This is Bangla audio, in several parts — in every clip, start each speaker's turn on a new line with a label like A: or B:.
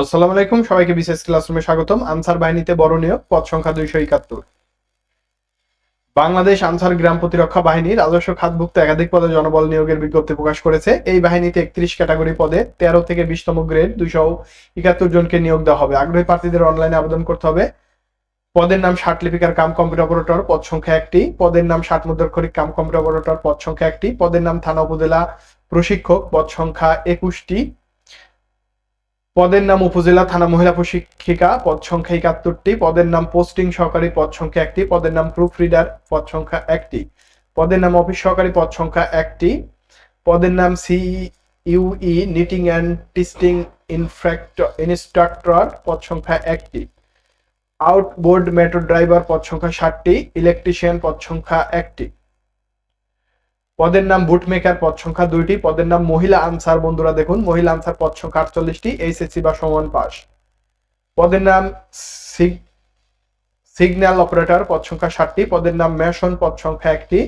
A: আসসালামু আলাইকুম, সবাইকে বিশেষ ক্লাসরুমে স্বাগতম। আনসার বাহিনীতে বরণীয় পদ সংখ্যা দুইশো একাত্তর। বাংলাদেশ আনসার গ্রাম প্রতিরক্ষা বাহিনী রাজস্ব খাতভুক্ত একাধিক পদে জনবল নিয়োগের বিজ্ঞপ্তি প্রকাশ করেছে। এই বাহিনীতে একত্রিশ ক্যাটাগরি পদে তেরো থেকে বিশতম গ্রেড দুইশো একাত্তর জনকে নিয়োগ দেওয়া হবে। আগ্রহী প্রার্থীদের অনলাইনে আবেদন করতে হবে। পদের নাম ষাট লিপিকার কাম কম্পিউটার অপারেটর, পদ সংখ্যা একটি। পদের নাম ষাট মুদ্রাক্ষরিক কাম কম্পিউটার অপারেটর, পদ সংখ্যা একটি। পদের নাম থানা উপজেলা প্রশিক্ষক, পদ সংখ্যা একুশটি। পদের নাম উপজেলা থানা মহিলা প্রশিক্ষিকা, পদ সংখ্যা একাত্তরটি, পদের নাম পোস্টিং সহকারী, পদ সংখ্যা একটি, পদের নাম প্রুফ রিডার পদ সংখ্যা একটি, পদের নাম অফিস সহকারী, পদ সংখ্যা একটি, পদের নাম সি ইউই নিটিং অ্যান্ড টিস্টিং ইনস্ট্রাক্টর পদ সংখ্যা একটি আউটবোর্ড মেট্রো ড্রাইভার পদ সংখ্যা ষাটটি ইলেকট্রিশিয়ান পদ সংখ্যা একটি। পদের নাম বুট মেকার পদ সংখ্যা দুইটি পদের নাম মহিলা আনসার বন্ধুরা দেখুন মহিলা আনসার পদ সংখ্যা আটচল্লিশটি এইচএসসি বা সমান পাস পদের নাম সিগন্যাল অপারেটর পদ সংখ্যা ষাটটি পদের নাম মেশন পদ সংখ্যা একটি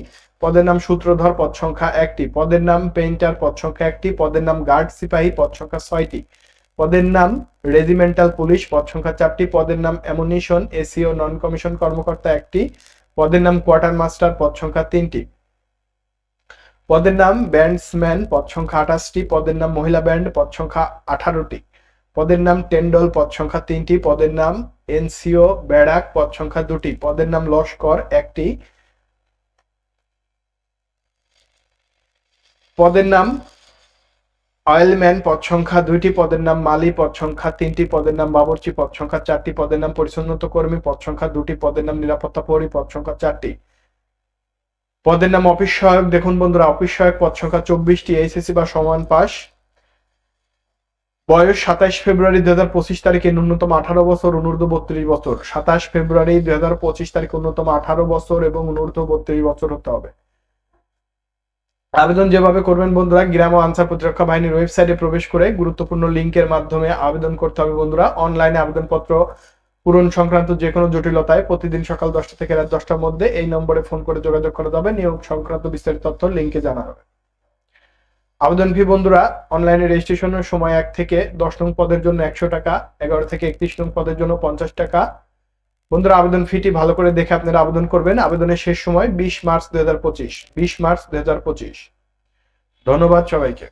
A: পদের নাম সূত্রধর পদ সংখ্যা একটি পদের নাম পেইন্টার পদ সংখ্যা একটি পদের নাম গার্ড সিপাহী পদ সংখ্যা ছয়টি পদের নাম রেজিমেন্টাল পুলিশ পদ সংখ্যা চারটি পদের নাম অ্যামুনিশন এসিও নন কমিশন কর্মকর্তা একটি পদের নাম কোয়ার্টার মাস্টার পদ সংখ্যা তিনটি পদের নাম ব্যান্ডসম্যান পদ সংখ্যা আঠাশটি পদের নাম মহিলা ব্যান্ড পদ সংখ্যা আঠারোটি পদের নাম টেন্ডল পদ সংখ্যা তিনটি পদের নাম এনসিও ব্যারাক পদ সংখ্যা দুটি পদের নাম লস্কর একটি পদের নাম অয়েলম্যান পদ সংখ্যা দুইটি পদের নাম মালি পদ সংখ্যা তিনটি পদের নাম বাবরচি পদ সংখ্যা চারটি পদের নাম পরিচ্ছন্নতা কর্মী পদ সংখ্যা দুটি পদের নাম নিরাপত্তা প্রহরী পদ সংখ্যা চারটি পদের নাম অফিস সহায়ক। দেখুন বন্ধুরা, অফিস সহায়ক পদ সংখ্যা চব্বিশটি এইচএসসি বা সমান পাস। বয়স সাতাশ ফেব্রুয়ারি দুই হাজার পঁচিশ তারিখে ন্যূনতম আঠারো বছর, অনূর্ধ্ব বত্রিশ বছর। সাতাশ ফেব্রুয়ারি দুই হাজার পঁচিশ তারিখে ন্যূনতম আঠারো বছর এবং অনূর্ধ্ব বত্রিশ বছর হতে হবে। আবেদন যেভাবে করবেন বন্ধুরা, গ্রাম ও আনসার প্রতিরক্ষা বাহিনীর ওয়েবসাইটে প্রবেশ করে গুরুত্বপূর্ণ লিঙ্কের মাধ্যমে আবেদন করতে হবে বন্ধুরা। অনলাইনে আবেদনপত্র পূরণ সংক্রান্ত যে কোনো জটিলতায় প্রতিদিন সকাল দশটা থেকে রাত দশটার মধ্যে এই নম্বরে ফোন করে যোগাযোগ করা যাবে। নিয়োগ সংক্রান্ত বিস্তারিত তথ্য লিঙ্কে জানা হবে। আবেদন ফি বন্ধুরা, অনলাইনে রেজিস্ট্রেশনের সময় এক থেকে দশ নং পদের জন্য একশো টাকা, এগারো থেকে একত্রিশ নং পদের জন্য পঞ্চাশ টাকা। বন্ধুরা, আবেদন ফিটি ভালো করে দেখে আপনারা আবেদন করবেন। আবেদনের শেষ সময় বিশ মার্চ দুই হাজার পঁচিশ। বিশ মার্চ দুই হাজার পঁচিশ। ধন্যবাদ সবাইকে।